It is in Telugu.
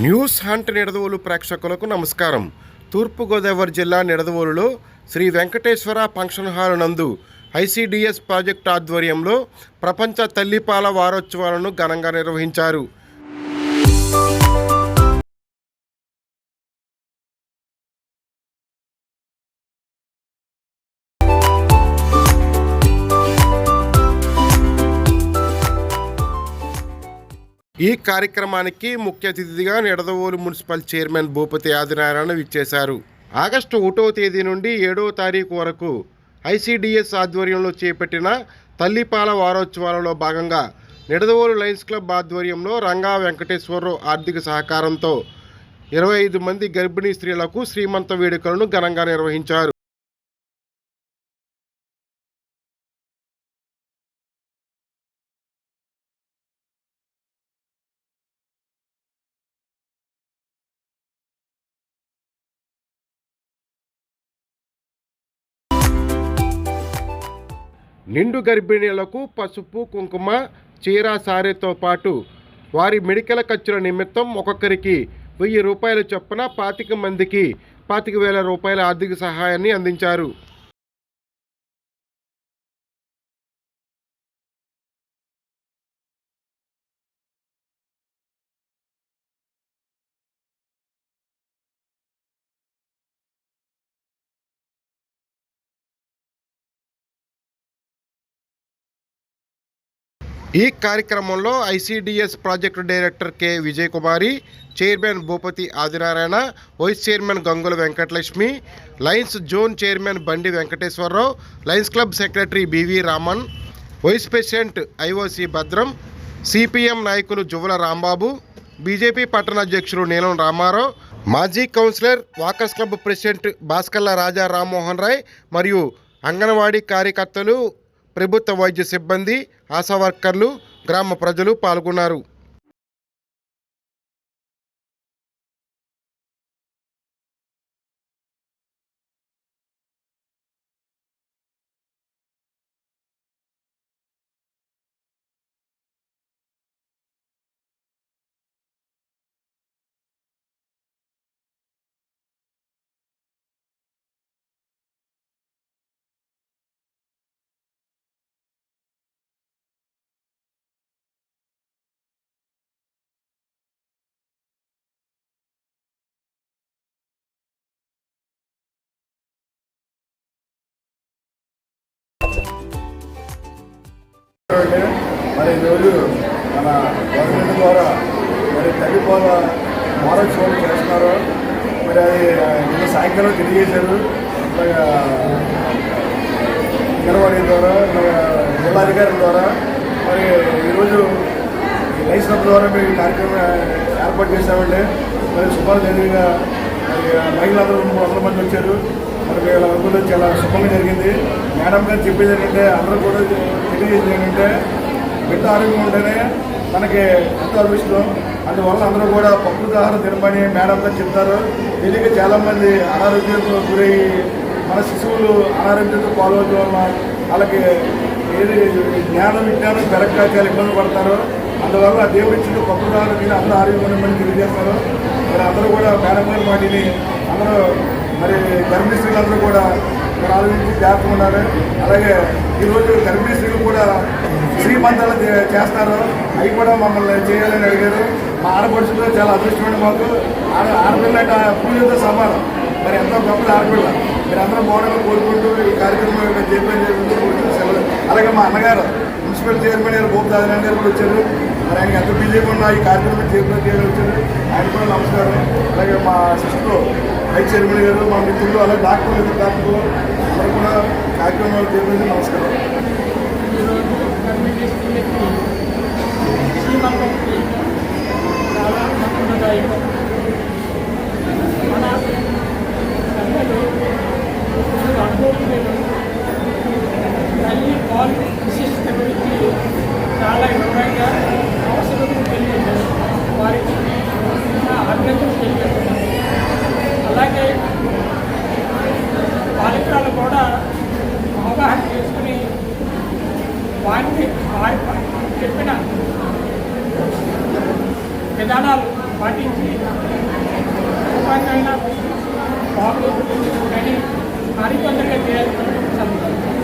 న్యూస్ హంట్ నిడదవోలు ప్రేక్షకులకు నమస్కారం. తూర్పుగోదావరి జిల్లా నిడదవోలులో శ్రీ వెంకటేశ్వర ఫంక్షన్ హాల్ నందు ఐసిడిఎస్ ప్రాజెక్టు ఆధ్వర్యంలో ప్రపంచ తల్లిపాల వారోత్సవాలను ఘనంగా నిర్వహించారు. ఈ కార్యక్రమానికి ముఖ్య అతిథిగా నిడదవోలు మున్సిపల్ చైర్మన్ భూపతి ఆదినారాయణ విచ్చేశారు. ఆగస్టు ఒకటో తేదీ నుండి ఏడవ తారీఖు వరకు ఐసీడీఎస్ ఆధ్వర్యంలో చేపట్టిన తల్లిపాల వారోత్సవాలలో భాగంగా నిడదవోలు లయన్స్ క్లబ్ ఆధ్వర్యంలో రంగా వెంకటేశ్వరరావు ఆర్థిక సహకారంతో ఇరవై ఐదు మంది గర్భిణీ స్త్రీలకు శ్రీమంత వేడుకలను ఘనంగా నిర్వహించారు. నిండు గర్భిణీలకు పసుపు కుంకుమ చీర సారెతో పాటు వారి మెడికల్ ఖర్చుల నిమిత్తం ఒక్కొక్కరికి వెయ్యి రూపాయల చొప్పున పాతిక మందికి పాతిక వేల రూపాయల ఆర్థిక సహాయాన్ని అందించారు. ఈ కార్యక్రమంలో ICDS project director K Vijay Kumari chairman Bhupathi Adinarayana vice chairman Gangula Venkatalakshmi lions zone chairman Bandi Venkateswararao lions club secretary BV Raman vice president IOC Bhadram CPM నాయకులు జువల రాంబాబు బీజేపీ పట్టణ అధ్యక్షులు నీలం రామారావు మాజీ councillor walkers club president Bhaskarla Raja Rammohan Rai మరియు అంగన్వాడీ కార్యకర్తలు ప్రభుత్వ వైద్య సిబ్బంది ఆశా వర్కర్లు గ్రామ ప్రజలు పాల్గొన్నారు. మరి ఈరోజు మన గవర్నమెంట్ ద్వారా మరి తల్లిపాల వారోత్సవాలు చేస్తున్నారు. మరి అది నిన్న సాయంకాలం తెలియజేశారు. మరి, అంగన్వాడీ ద్వారా జిల్లాధికారుల ద్వారా. మరి ఈరోజు లైసెన్స్ ద్వారా మేము ఈ కార్యక్రమం ఏర్పాటు చేశామండి. మరి సుమారు జరిగిన మరి మహిళలందరూ వందల మంది వచ్చారు. మరి వీళ్ళందరూ చాలా శుభంగా జరిగింది. మేడం గారు చెప్పేది ఏంటంటే అందరూ కూడా తెలియజేది ఏంటంటే బిడ్డ ఆరోగ్యం ఉంటేనే మనకి ఎంతో అదృష్టం. అందువల్ల అందరూ కూడా పప్పు ఆహారం తినమని మేడం గారు చెప్తారు. తెలియక చాలామంది అనారోగ్యంతో గురయ్యి మన శిశువులు అనారోగ్యంతో పాల్గొనడం వల్ల వాళ్ళకి ఏది జ్ఞానం విజ్ఞానం పెరగక చాలా ఇబ్బంది పడతారు. అందువల్ల దేవుడి ఇచ్చిన పప్పు ఆహారం తిని అందరూ ఆరోగ్యం ఉండమని తెలియజేస్తారు. మరి అందరూ కూడా మేడం గారి వాటిని అందరూ మరి గర్భిణీ స్త్రీలందరూ కూడా మరి ఆలోచించి జాగ్రత్తగా ఉన్నారు అలాగే ఈరోజు గర్భిణీ స్త్రీలు కూడా శ్రీమంతాలు చే- చేస్తారు. అవి కూడా మమ్మల్ని చేయాలని అడిగారు. మా ఆడపడుచుతో చాలా అదృష్టమైన మాకు. ఆడ ఆడపిల్ల అంటే పూజతో సమానం. మరి ఎంతో గొప్ప ఆడపిల్ల. మీరు అందరూ బాగుండాలని కోరుకుంటూ ఈ కార్యక్రమం యొక్క జైపేన్ సెలవు. అలాగే మా అన్నగారు మున్సిపల్ చైర్మన్ గారు భూపతి ఆదినారాయణ గారు కూడా వచ్చారు. మరి ఆయన ఎంత బిజీగా ఉన్నా ఈ కార్యక్రమం చైర్మన్ చేయాలని వచ్చారు. ఆయన కూడా నమస్కారం. అలాగే మా సిస్టర్ వైస్ చైర్మన్ గారు మా మిత్రులు అలా డాక్టర్లు ఇద్దరు డాక్టర్లు అందరూ కూడా కార్యక్రమాలు చైర్మన్ నమస్కారం. అలాగే బాలికలు కూడా అవగాహన చేసుకుని వారికి వారి చెప్పిన విధానాలు పాటించి ఉపాధ్యాయుల బాగుంది కానీ మరికొందరిగా చేయాలని చదువుతాను